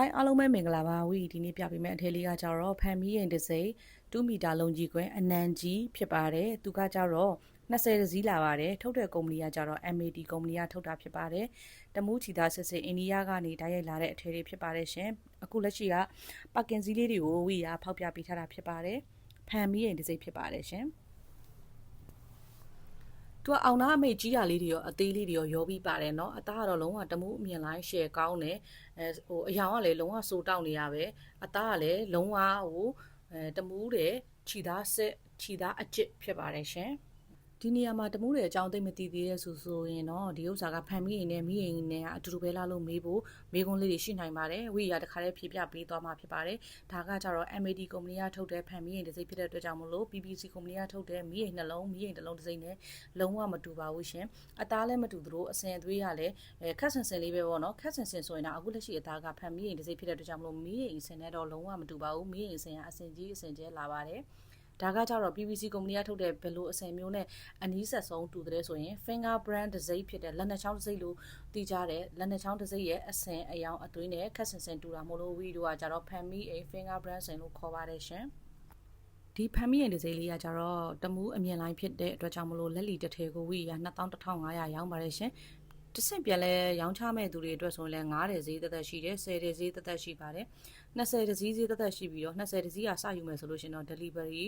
ဟိုင်းအားလုံးပဲမင်္ဂလာပါဝီဒီနေ့ပြပေးမယ့်အထည်လေးကကြတော့ဖန်မီရင်တစ်စိ2မီတာလုံးကြီးကွယ်အနံကြီးဖြစ်ပါတယ်သူကကြတော့20စီးလာပါတယ်ထုတ်တဲ့ကုမ္ပဏီကကြတော့ MAD ကုမ္ပဏီကထုတ်တာဖြစ်ပါတယ်တမူးချီသားစစ်စစ်အိန္ဒိယကနေတိုက်ရိုက်လာတဲ့အထည်တွေဖြစ်ပါတယ်ရှင်အခုလက်ရှိကပါကင်စည်းလေးတွေကိုဝီရဖောက်ပြပေးထားတာဖြစ်ပါတယ်ဖန်မီရင်တစ်စိဖြစ်ပါတယ်ရှင် သူကအောင်နာအမေကြီးရလေးတွေရောအသေးလေးတွေရောရောပြီးပါတယ်เนาะအသားကတော့လုံးဝတမှုအမြင်လိုက်ရှယ်ကောင်းတယ်အဲဟိုအယောင်ကလည်းလုံးဝစိုးတောက်နေရပဲအသားကလည်းလုံးဝဟိုအဲတမှုတဲ့ခြိသားစစ်ခြိသားအကျစ်ဖြစ်ပါတယ်ရှင် ဒီနေရာမှာတမှုတွေအကြောင်းသိမသိသေးတဲ့ဆိုဆိုရင်တော့ဒီဥစ္စာကဖန်မိရင်နဲ့မိရင်နဲ့အတူတူပဲလာလို့မေးဖို့မေးခွန်းလေးတွေရှိနိုင်ပါတယ်ဝိရတခါလေးဖြေပြပေးသွားမှာဖြစ်ပါတယ်ဒါကကြတော့ MAD ကုမ္ပဏီကထုတ်တဲ့ဖန်မိရင်တစ်စိမ့်ဖြစ်တဲ့အတွက်ကြောင့်မလို့ PPC ကုမ္ပဏီကထုတ်တဲ့မိရင်နှလုံးမိရင်တစ်လုံးတစ်စိမ့်နဲ့လုံးဝမတူပါဘူးရှင်အသားလည်းမတူသလိုအစင်အသွေးရလည်းအဲခက်ဆင်ဆင်လေးပဲပေါ့နော်ခက်ဆင်ဆင်ဆိုရင်တော့အခုလက်ရှိအသားကဖန်မိရင်တစ်စိမ့်ဖြစ်တဲ့အတွက်ကြောင့်မလို့မိရင်အစင်နဲ့တော့လုံးဝမတူပါဘူးမိရင်အစင်ကအစင်ကြီးအစင်ကျဲလာပါတယ် ဒါကကြတော့ PVC ကုမ္ပဏီကထုတ်တဲ့ဘယ်လိုအစင်မျိုးနဲ့အနည်းဆက်ဆုံးတူတဲ့ဆိုရင် finger brand တစ်စိမ့်ဖြစ်တဲ့လက်နှစ်ချောင်းတစ်စိမ့်လို့တီးကြတဲ့လက်နှစ်ချောင်းတစ်စိမ့်ရဲ့အစင်အယောင်အသွေးနဲ့ခက်ဆင်ဆင်တူတာမို့လို့ဝီတို့ကကြတော့ Family A finger brand စင်လို့ခေါ်ပါတယ်ရှင်ဒီဖမ်းမိရင်ဒီစိလေးကကြတော့တမူးအမြင်လိုင်းဖြစ်တဲ့အတွက်ကြောင့်မလို့လက်လီတစ်ထည်ကိုဝီရ21,500ရောင်းပါတယ်ရှင် တဆင့်ပြန်လဲရောင်းချမဲ့သူတွေအတွက်ဆိုရင်လည်း9တဲ့ဈေးသက်သက်ရှိတယ်10တဲ့ဈေးသက်သက်ရှိပါတယ်20တဲ့ဈေးဈေးသက်သက်ရှိပြီးတော့20တဲ့ဈေးကစယူမယ်ဆိုလို့ရှင်တော့ delivery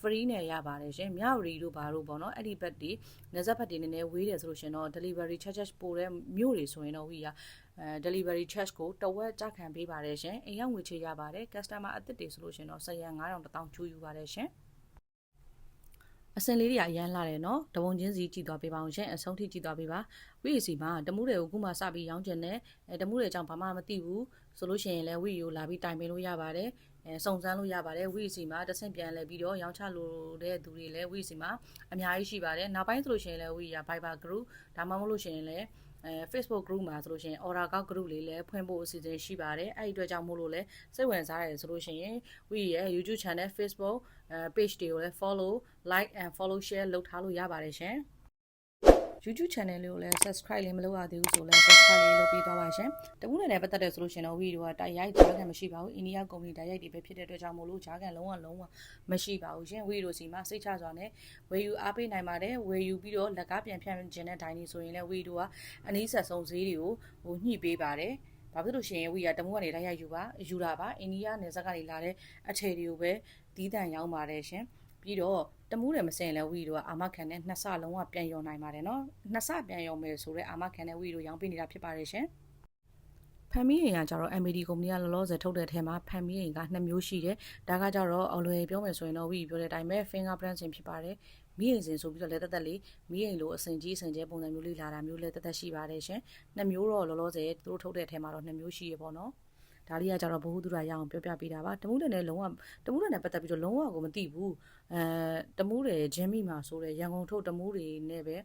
free နဲ့ရပါတယ်ရှင်မြဝတီတို့ဘာလို့ပေါ့နော်အဲ့ဒီဘက်ဒီနေဆက်ဘက်ဒီနည်းနည်းဝေးတယ်ဆိုလို့ရှင်တော့ delivery charges ပိုတဲ့မြို့တွေဆိုရင်တော့ဝီရအဲ delivery charge ကိုတဝက်ကြခံပေးပါတယ်ရှင်အိမ်ရောက်ငွေချေရပါတယ် customer အသစ်တွေဆိုလို့ရှင်တော့10ရန်9000 1000ချူယူပါတယ်ရှင် အစင်လေးတွေကအရန်လာတယ်နော်တပုံချင်းစီကြည့်သွားပေးပါအောင်ရှင်အဆုံးထိကြည့်သွားပေးပါဝိစီမှာတမှုတွေကိုခုမှစပြီးရောင်းကျင်တယ်အဲတမှုတွေအကြောင်းဘာမှမသိဘူးဆိုလို့ရှိရင်လည်းဝိကိုလာပြီးတိုင်ပင်လို့ရပါတယ်အဲစုံစမ်းလို့ရပါတယ်ဝိစီမှာတဆင့်ပြန်လဲပြီးတော့ရောင်းချလို့တဲ့သူတွေလည်းဝိစီမှာအများကြီးရှိပါတယ်နောက်ပိုင်းဆိုလို့ရှိရင်လည်းဝိရ Viber group ဒါမှမဟုတ်လို့ရှိရင်လည်း အဲ Facebook group မှာဆိုလို့ရှိရင် order ကောက် group လေးလည်းဖွင့်ဖို့အစီအစဉ်ရှိပါတယ်အဲ့ဒီအတွက်ကြောင့်မို့လို့လည်းစိတ်ဝင်စားရတယ်ဆိုလို့ရှိရင် we ရဲ့ YouTube channel Facebook အဲ page တွေကိုလည်း follow like and follow share လုပ်ထားလို့ရပါတယ်ရှင် YouTube channel လေးကိုလည်း subscribe လေးမလုပ်ရသေးဘူးဆိုလည်း subscribe လေးလုပ်ပြီးသွားပါရှင်။တပူးနယ်နဲ့ပတ်သက်တဲ့ဆိုလို့ရှင်တော့ဗီဒီယိုကတိုက်ရိုက်ကြားခံမရှိပါဘူး။အိန္ဒိယကုမ္ပဏီတိုက်ရိုက်တွေပဲဖြစ်တဲ့အတွက်ကြောင့်မို့လို့ကြားခံလုံးဝလုံးဝမရှိပါဘူးရှင်။ဗီဒီယိုစီမှာစိတ်ချစွာနဲ့ဝယ်ယူအားပေးနိုင်ပါတယ်။ဝယ်ယူပြီးတော့လက်ကားပြန်ဖြန့်ခြင်းတဲ့ဒိုင်းနေဆိုရင်လည်းဗီဒီယိုကအနည်းဆက်ဆုံးဈေးတွေကိုဟိုညှိပေးပါတယ်။ဘာဖြစ်လို့ရှိရင်ဝီကတမိုးကနေလိုက်ရယူပါယူတာပါအိန္ဒိယနယ်စပ်ကနေလာတဲ့အထည်တွေကိုပဲတီးတန်ရောင်းပါတယ်ရှင် ပြီးတော့တမူးတယ်မစင်လဲဝီတို့ကအာမခံနဲ့နှစ်ဆလုံးဝပြန်ရောနိုင်ပါတယ်နော်နှစ်ဆပြန်ရောမယ်ဆိုတော့အာမခံနဲ့ဝီတို့ရောင်းပေးနေတာဖြစ်ပါတယ်ရှင်ဖန်မီရင်ကကြတော့ MAD ကုမ္ပဏီကလောလောဆယ်ထုတ်တဲ့ထဲမှာဖန်မီရင်ကနှစ်မျိုးရှိတယ်ဒါကကြတော့အော်လွယ်ပြောမယ်ဆိုရင်တော့ဝီပြောတဲ့အတိုင်းပဲ fingerprint စင်ဖြစ်ပါတယ်မိရင်စင်ဆိုပြီးတော့လဲတက်တက်လေးမိရင်လိုအစင်ကြီးအစင်ကျဲပုံစံမျိုးလေးလာတာမျိုးလဲတက်တက်ရှိပါတယ်ရှင်နှစ်မျိုးတော့လောလောဆယ်သူတို့ထုတ်တဲ့ထဲမှာတော့နှစ်မျိုးရှိရပေါ့နော် ဒါလေးကကြတော့ဘ ഹു တုရရအောင်ပြောပြပေးတာပါတမှုတယ်နဲ့လုံးဝတမှုတယ်နဲ့ပတ်သက်ပြီးတော့လုံးဝကိုမသိဘူးအဲတမှုတယ်ဂျင်းမိမှာဆိုတဲ့ရန်ကုန်ထုတ်တမှုတွေနဲ့ပဲ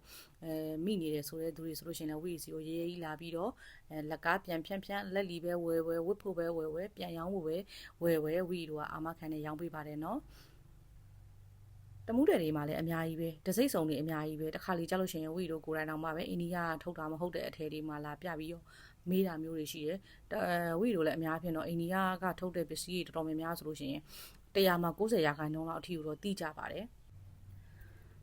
အဲမိနေတယ်ဆိုတဲ့သူတွေဆိုလို့ရှိရင်လည်းဝီစီကိုရေးရေးလာပြီးတော့အဲလက်ကားပြန်ဖြန့်ဖြန့်လက်လီပဲဝယ်ဝယ်ဝတ်ဖို့ပဲဝယ်ဝယ်ပြန်ရောင်းဖို့ပဲဝယ်ဝယ်ဝီတို့ကအာမခံနဲ့ရောင်းပေးပါတယ်နော်တမှုတယ်တွေမှာလည်းအများကြီးပဲတစိမ့်စုံတွေအများကြီးပဲတခါလေကြားလို့ရှိရင်ဝီတို့ကိုယ်တိုင်တော့မှပဲအိန္ဒိယထုတ်တာမဟုတ်တဲ့အထည်တွေမှာလာပြပြီးတော့ မေးတာမျိုးတွေရှိတယ်။ဝိတို့လည်းအများဖြင့်တော့အိန္ဒိယကထုတ်တဲ့ပစ္စည်းတွေတော်တော်များများဆိုလို့ရှိရင်100မှာ90ရာခိုင်နှုန်းလောက်အထိကိုတော့သိကြပါတယ်။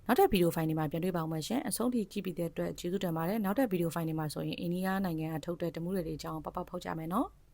နောက်ထပ်ဗီဒီယိုဖိုင်တွေမှာပြန်တွေ့ပါအောင်မရှင်အဆုံးထိကြည့်ပြီးတဲ့အတွက်ကျေးဇူးတင်ပါတယ်နောက်ထပ်ဗီဒီယိုဖိုင်တွေမှာဆိုရင်အိန္ဒိယနိုင်ငံကထုတ်တဲ့တမှုတွေအကြောင်းပပဖောက်ကြမယ်နော်။